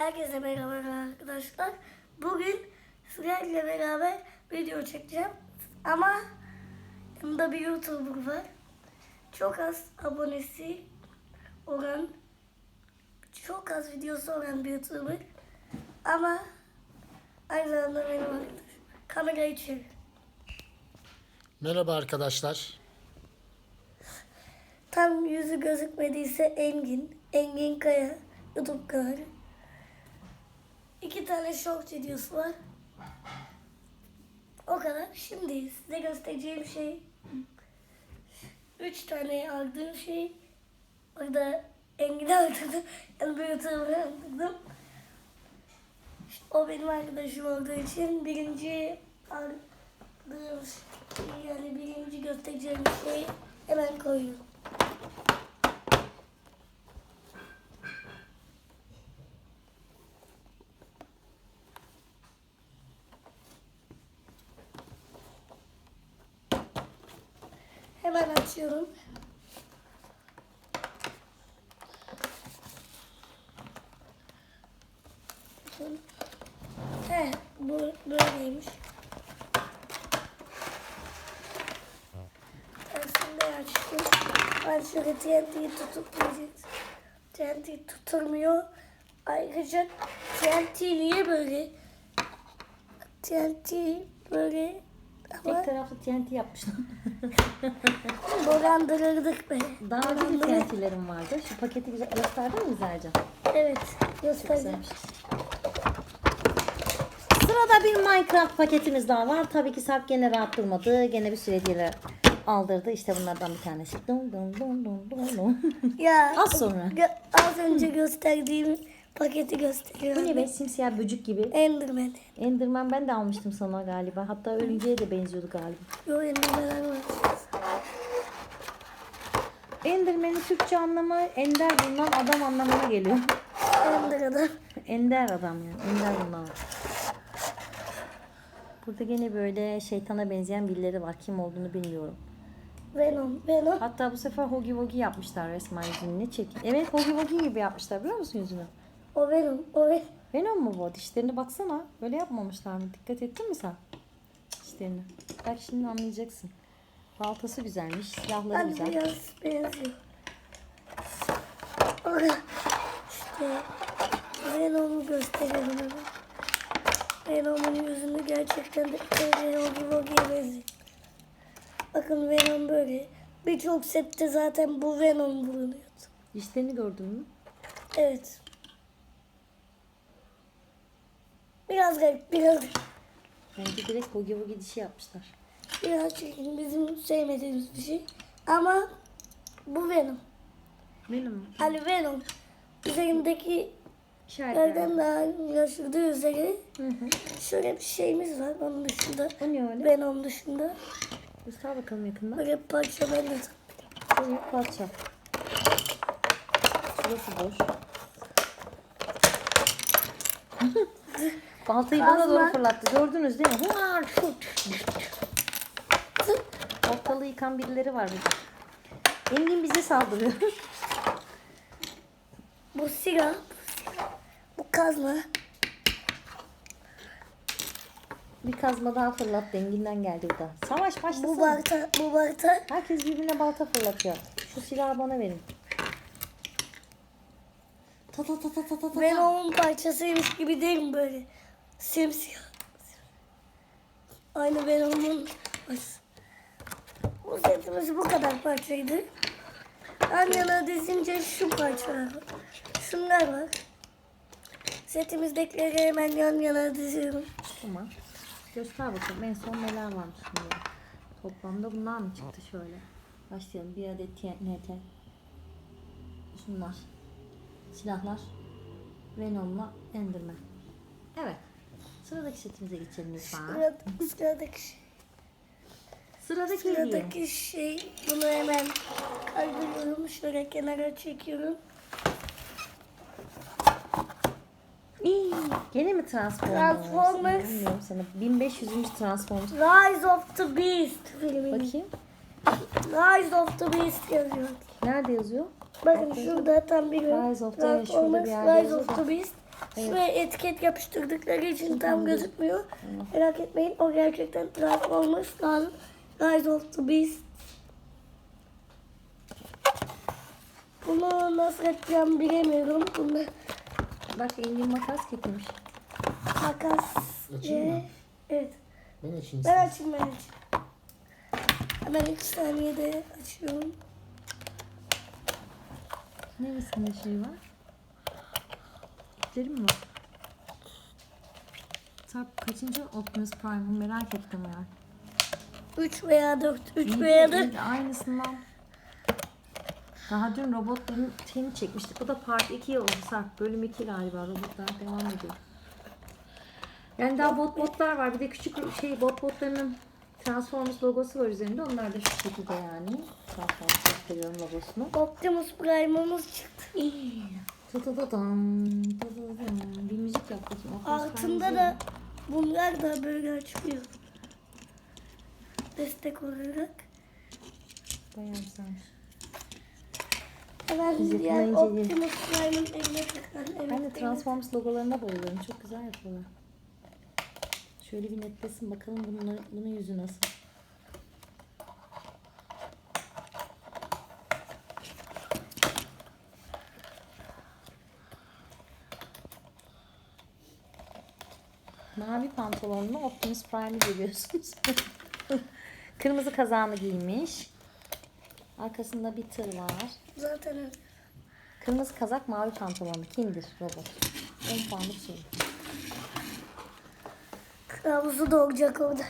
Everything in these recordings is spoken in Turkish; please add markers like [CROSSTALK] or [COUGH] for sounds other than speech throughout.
Herkese merhaba arkadaşlar. Bugün sizlerle beraber video çekeceğim. Ama yanımda bir YouTuber var. Çok az abonesi olan, çok az videosu olan bir YouTuber. Ama aynı zamanda benim arkadaşım. Kamerayı çevir. Merhaba arkadaşlar. Tam yüzü gözükmediyse Engin. Engin Kaya. YouTube kanalı. İki tane short videosu var. O kadar. Şimdi size göstereceğim şey üç tane aldığım şey orada Engin'i aldırdım. Yani bir YouTuber'ı aldırdım. O benim arkadaşım olduğu için birinci aldığım şey, yani birinci göstereceğim şeyi hemen koyuyorum. Açıyorum. He, bu böyleymiş. Tersinde açtım. Ben şöyle TNT'yi tutup diyeceğiz. TNT tutulmuyor. Ayrıca TNT niye böyle? TNT böyle ama Tek taraflı TNT yapmışlar. [LAUGHS] dolandırırdık be. Daha önce de TNT'lerim vardı. Şu paketi güzel gösterdin mi Güzelce? Evet. Güzelmiş. Sırada bir Minecraft paketimiz daha var. Tabii ki Sarp gene rahat durmadı. Gene bir süreliğine aldırdı. İşte bunlardan bir tanesi. Dum dum dum dum dum. Ya Az sonra. az önce gösterdiğim paketi gösteriyorum. Bu ne be? Simsiyah böcük gibi. Enderman. Enderman ben de almıştım sana galiba. Hatta örümceğe de benziyordu galiba. Yo Enderman var. Enderman'in Türkçe anlamı ender bulunan adam anlamına geliyor. Ender adam. Ender adam yani. Ender bunlar. Burada gene böyle şeytana benzeyen birileri var. Kim olduğunu bilmiyorum. Venom. Venom. Hatta bu sefer Hogi Wogi yapmışlar resmen yüzünü. Çek. Evet Hogi Wogi gibi yapmışlar biliyor musun yüzünü? O Venom. O Venom. Venom mu bu? Dişlerine baksana. Öyle yapmamışlar mı? Dikkat ettin mi sen? Dişlerine. Bak şimdi anlayacaksın. Baltası güzelmiş. Silahları Hadi güzel. biraz benziyor. İşte Venom'u gösterelim hemen. Venom'un yüzünü gerçekten de Venom gibi Ogi'ye benziyor. Bakın Venom böyle. Birçok sette zaten bu Venom bulunuyordu. Dişlerini gördün mü? Evet. Biraz garip, biraz Bence direkt Hogi Wogi dişi yapmışlar. biraz çirkin. Bizim sevmediğimiz bir şey. Ama bu Venom. Venom mu? Hani Venom üzerindeki İşaretler. Nereden daha anlaşıldığı üzere Hı hı. şöyle bir şeyimiz var onun dışında. O ne öyle? Venom dışında. Göster bakalım yakından. Böyle bir parça ben de Şöyle bir parça. Şurası boş. [LAUGHS] Baltayı bana Kazma. doğru fırlattı. Gördünüz değil mi? Huar, şut. Ortalığı yıkan birileri var burada. Engin bize saldırıyor. [LAUGHS] Bu silah, bu kazma. bir kazma daha fırlattı. Engin'den geldi bu da. Savaş başlasın. Bu balta, bu balta. Herkes birbirine balta fırlatıyor. Şu silahı bana verin. Ta ta ta ta ta ta ta. Venom'un parçasıymış gibi değil mi böyle? Simsiyah. Aynı Venom'un parçası. Bu setimiz bu kadar parçaydı. Yan yana dizince şu parçalar. Şunlar var. Setimizdekileri hemen yan yana diziyorum. Tamam. Göster bakalım en son neler varmış şimdi. Toplamda bunlar mı çıktı şöyle? Başlayalım. Bir adet TNT. Şunlar. Silahlar. Venom'la Enderman. Evet. Sıradaki setimize geçelim lütfen. Sıradaki, sıradaki şey. Sıradaki hediye. Sıradaki şey bunu hemen kaydırıyorum. Şöyle kenara çekiyorum. İyi, Gene mi Transformers? Transformers. Bilmiyorum sana. 1500. Transformers. Rise of the Beast filmi. Bakayım. Rise of the Beast yazıyor. Nerede yazıyor? Bakın şurada tam bir Rise of the- şurada bir Transformers yerde Rise yazıyor of the Beast. Şuraya etiket yapıştırdıkları için tam gözükmüyor. Merak etmeyin o gerçekten Transformers lazım. Rise of the Beast. Bunu nasıl yapacağım bilemiyorum. Bunu Bak Engin makas getirmiş. makas Açayım mı? ve... Evet. Ben açayım Ben size. açayım ben açayım. Hemen iki saniyede açıyorum. Neresinde şey var? Mi var? Sarp kaçıncı Optimus Prime'ı merak ettim ya. 3 veya 4. 3 İyi de- veya iyi 4. de Aynısından. Daha dün robotların şeyini çekmiştik. Bu da part 2 oldu Sarp. Bölüm 2 galiba. Robotlar devam ediyor. Yani daha bot botlar var. Bir de küçük şey bot botlarının Transformers logosu var üzerinde. Onlar da şu şekilde yani. Transformers gösteriyorum logosunu. Optimus Prime'ımız çıktı. Tıtıdıdım, tıtıdıdım. Bir müzik yap bakayım. Altında da bunlar da böyle çıkıyor. Destek olarak. Bayağı. Hemen Biz diğer. Optimus Prime'ın eline. Evet, Ben de. Transformers logolarına bayılıyorum. Çok güzel yapıyorlar. Şöyle bir netlesin bakalım bunun, bunun yüzü nasıl. Mavi pantolonlu Optimus Prime'i görüyorsunuz. [LAUGHS] Kırmızı kazağını giymiş. Arkasında bir tır var. Zaten öyle. Kırmızı kazak, mavi pantolonlu. Kimdir robot? 10 puanlık soru. Kılavuzu doğacak orada.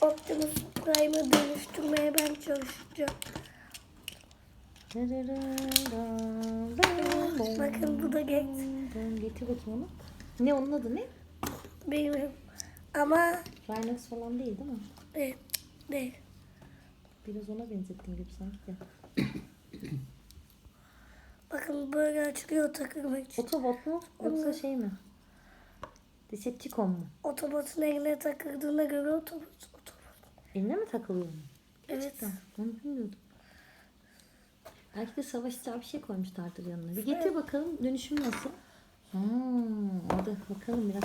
Optimus Prime'ı dönüştürmeye ben çalışacağım. Bakın bu da genç. Getir bakayım onu. Ne onun adı ne? Bilmiyorum. Ama Rhinox falan değil değil mi? evet, değil. Biraz ona benzettim gibi sanki de. [COUGHS] Bakın böyle açılıyor takılmak için. Otobot mu yoksa şey mi? Decepticon mu? Otobotun eline takıldığına göre otobot. otobot. Eline mi takılıyor mu? Evet. Ben bilmiyordum. Belki de savaşacağı bir şey koymuşlardır yanına. Bir getir bakalım dönüşüm nasıl? Hmm, orada bakalım biraz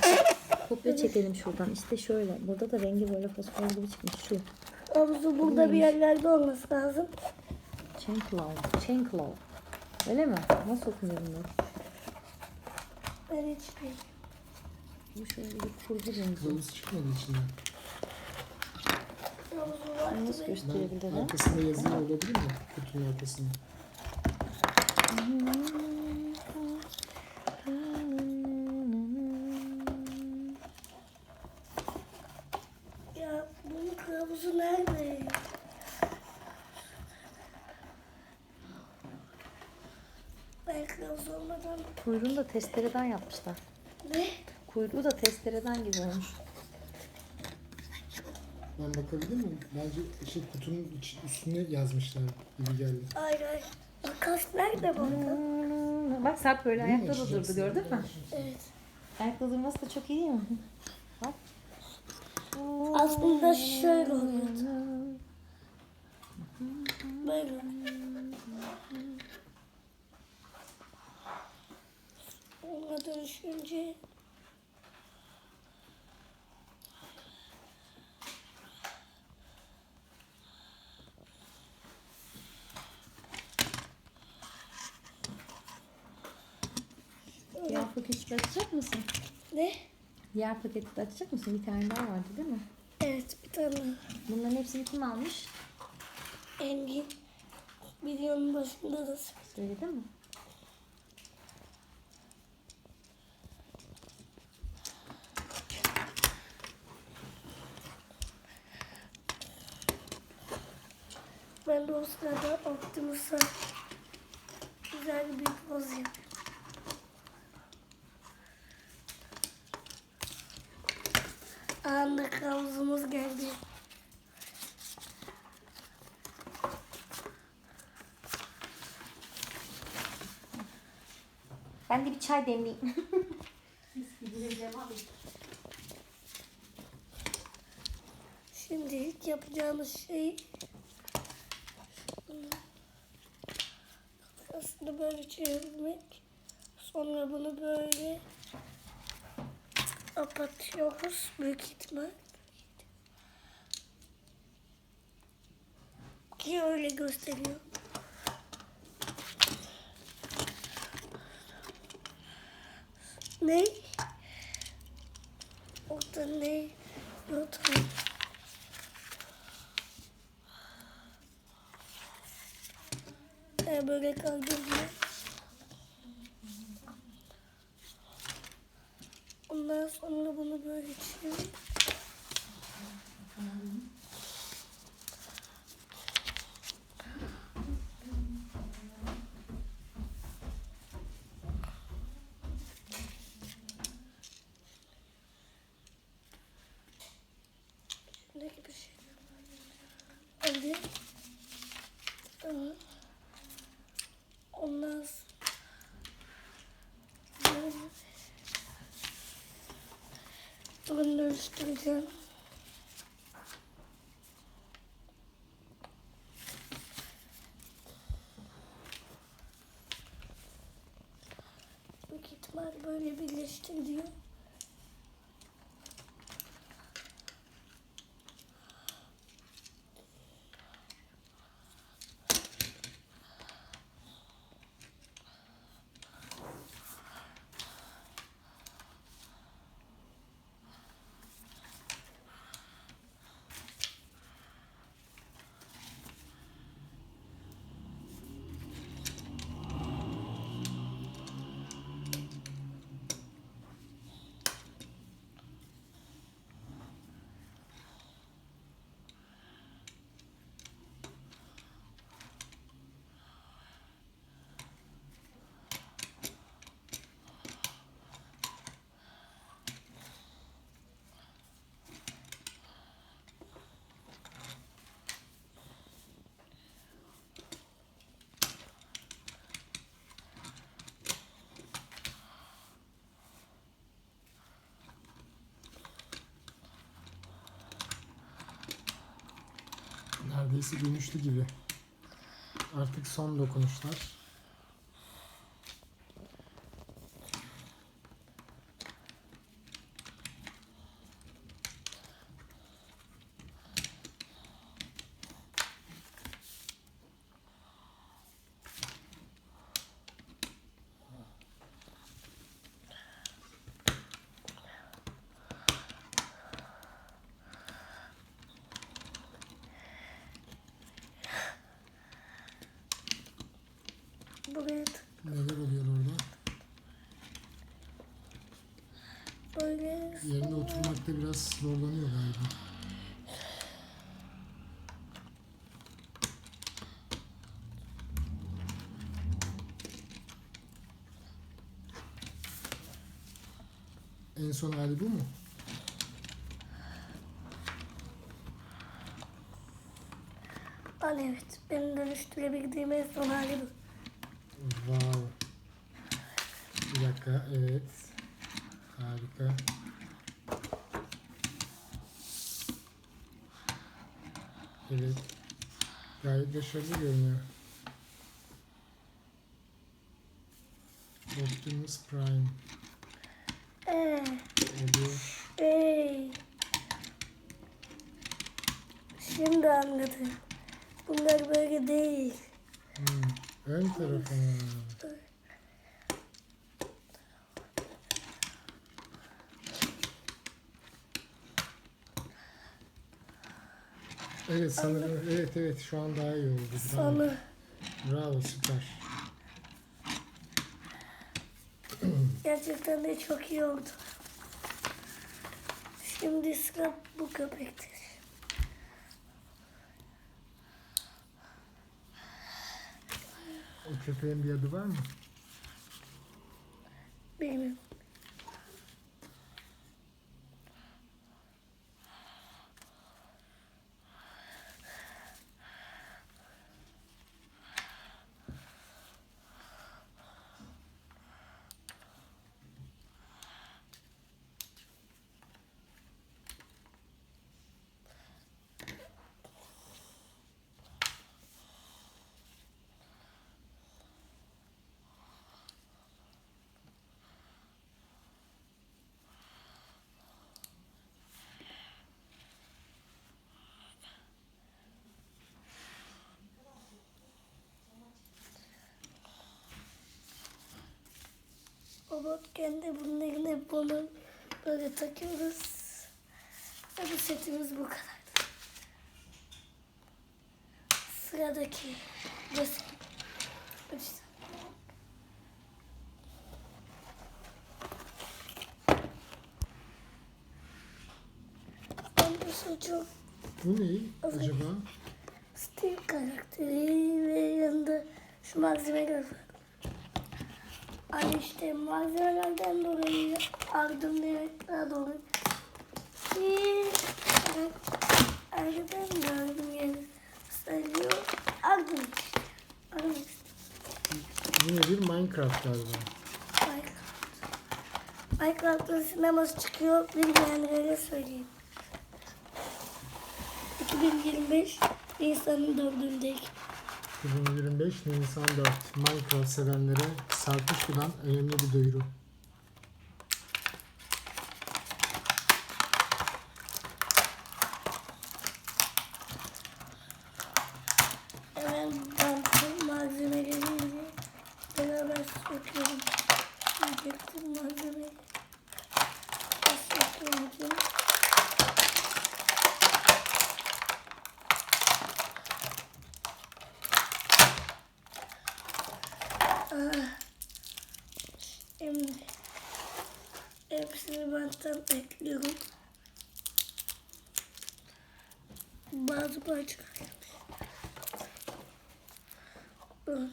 kopya çekelim şuradan. İşte şöyle. Burada da rengi böyle fosfor gibi çıkmış. Şu. Havuzu burada bir yerlerde olması lazım. Chainclaw. Chainclaw. Öyle mi? Nasıl okunuyor bunlar? Ben hiç bilmiyorum. Bu şöyle bir kurgu benziyor. Kılavuz çıkmadı içinden. Havuzu var. Bunu Nasıl Ben gösterebilirim? arkasında yazılı olabilir mi? Kutunun arkasında. Ya bunun kılavuzu nerede? Ben kılavuz olmadan Kuyruğunu da testereden yapmışlar. ne? Kuyruğu da testereden gibi olmuş. Ben bakabilir miyim? Bence şey kutunun iç, üstüne yazmışlar gibi geldi. Hayır hayır. Makas nerede bu arada? Bak Sarp böyle Değil mi? ayakta da durdu Açacaksın. gördün mü? Evet. Ayakta durması da çok iyi değil mi? Bak. Aslında şöyle oluyordu. Böyle. Ona dönüşünce Diğer paketi açacak mısın? ne? Diğer paketi de açacak mısın? Bir tane daha vardı değil mi? Evet bir tane Bunların hepsini kim almış? Engin videonun başında da Söyledi mi? ben de o sırada Optimus'a güzel bir poz yapıyorum. Anında havuzumuz geldi. Ben de bir çay demleyeyim. Şimdi ilk yapacağımız şey aslında böyle çevirmek. Sonra bunu böyle kapatıyoruz büyük ihtimal. Ki öyle gösteriyor. Ne? Orada ne? Yok. Ee, böyle kaldırıyor. Ondan sonra bunu böyle çevir. Şuradaki bir şey. Hadi. Tamam. Ondan sonra böyle döndürüştüreceğim. Büyük ihtimal böyle birleştiriyor. Neredeyse dönüşlü gibi. Artık son dokunuşlar. Buraya Neler oluyor orada? böyle Yerinde oturmakta biraz zorlanıyor galiba. En son hali bu mu? Al evet. Benim dönüştürebildiğim en son hali bu. Wow. Bir dakika, evet. Harika. Evet. Gayet başarılı görünüyor. Optimus Prime. Ee, Oluyor. ey. Şimdi anladım. Bunlar böyle değil. Hmm. Ön tarafına. Evet sanırım evet evet şu an daha iyi oldu. Bravo, Sana Bravo süper. [CLEARS THROAT] gerçekten de çok iyi oldu. Şimdi sıra bu köpektir. O köpeğin bir adı var mı? Bilmiyorum. Robot kendi bunların hep bunu böyle takıyoruz. Ve bu setimiz bu kadar. Sıradaki resim. Bence çok Bu ne acaba? Steve karakteri ve yanında şu malzemeler var. Hani işte malzemelerden dolayı ardım demekten dolayı bir ardım da ardım yani söylüyor. Ardım işte. Ardım. Bu nedir? Minecraft galiba. Minecraft. Minecraft'ın sineması çıkıyor. Bilmeyenlere söyleyeyim. 2025 Nisan'ın 4'ünde 2025 Nisan 4. Minecraft sevenlere Sarkışlı'dan önemli bir duyuru. Böyle.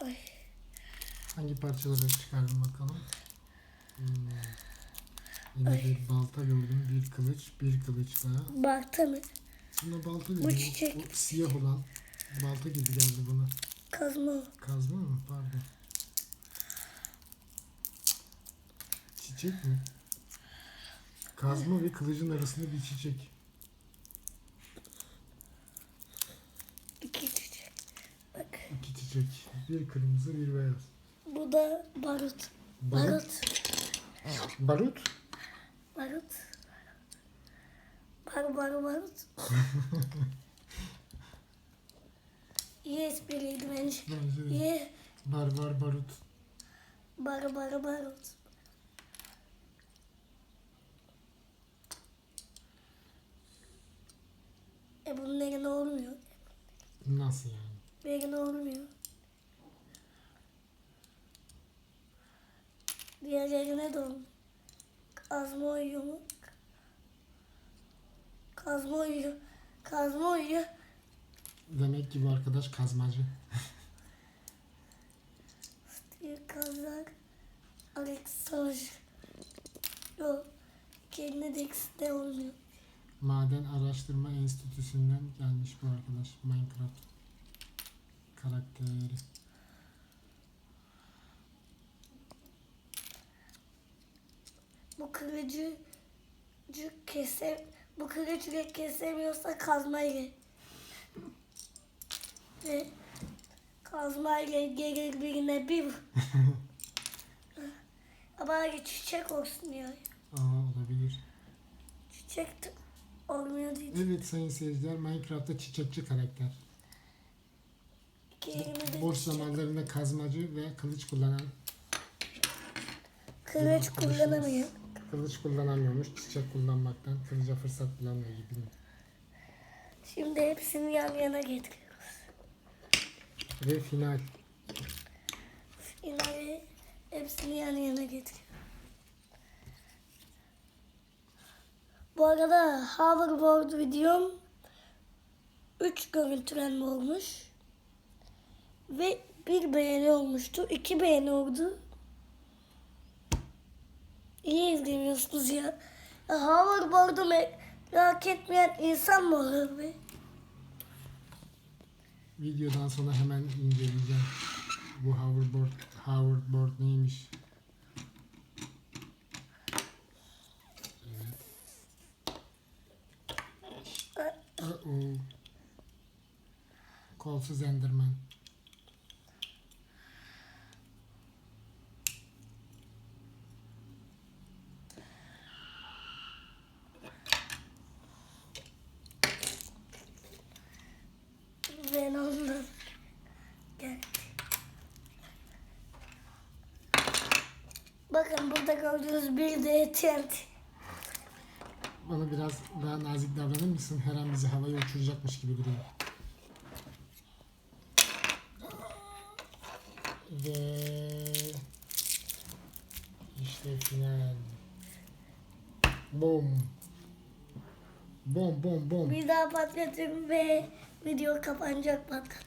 Ay, Hangi parçaları çıkardım bakalım. Hmm. Yine bir balta gördüm, bir kılıç, bir kılıç daha. balta mı? Buna balta dedim. Bu O- çiçek. o siyah olan balta gibi geldi bana. Kazma. Kazma mı? Pardon. Çiçek mi? Kazma ve kılıcın arasında bir çiçek. iki çiçek. Bak İki çiçek. Bir kırmızı, bir beyaz. bu da barut. Barut. Barut. Barut. Barut. Bar bar barut. [LAUGHS] İyi espriydi bence. Bence de. İyi. Bar var barut. Bar bar barut. E bunların olmuyor. Nasıl yani? Verin olmuyor. Diğerlerine de olmuyor. Kazma uyuyor mu? Kazma uyuyor. Kazma uyuyor. Demek ki bu arkadaş kazmacı. Kazak. Alex Savaş. Yok. Kendi de olmuyor. Maden Araştırma Enstitüsü'nden gelmiş bu arkadaş. Minecraft karakteri. Bu kılıcı cı kese bu kılıcı kesemiyorsa kazmayla ve kazmayla gelir birine bir [LAUGHS] ama çiçek olsun ya. Aa olabilir. Çiçek olmuyor diye. Evet sayın seyirciler Minecraft'ta çiçekçi karakter. İki elime de Boş çiçek. zamanlarında kazmacı ve kılıç kullanan Kılıç kullanamıyor. Kılıç kullanamıyormuş. Çiçek kullanmaktan kılıca fırsat bulamıyor gibi. Şimdi hepsini yan yana getiriyoruz. Ve final. Finale hepsini yan yana getiriyoruz. Bu arada hoverboard videom 3 görüntülenme olmuş. Ve bir beğeni olmuştu. 2 beğeni oldu. İyi izlemiyorsunuz ya. ya hoverboard'u merak etmeyen insan mı olur be? Videodan sonra hemen inceleyeceğim. Bu hoverboard, hoverboard neymiş? Evet. Uh-oh. Kolsuz Enderman. Bakın burada gördüğünüz bir de TNT. Bana biraz daha nazik davranır mısın? Her an bizi havaya uçuracakmış gibi duruyor. Ve işte final. Bom. Bom bom bom. Bir daha patlatayım ve video kapanacak patlat.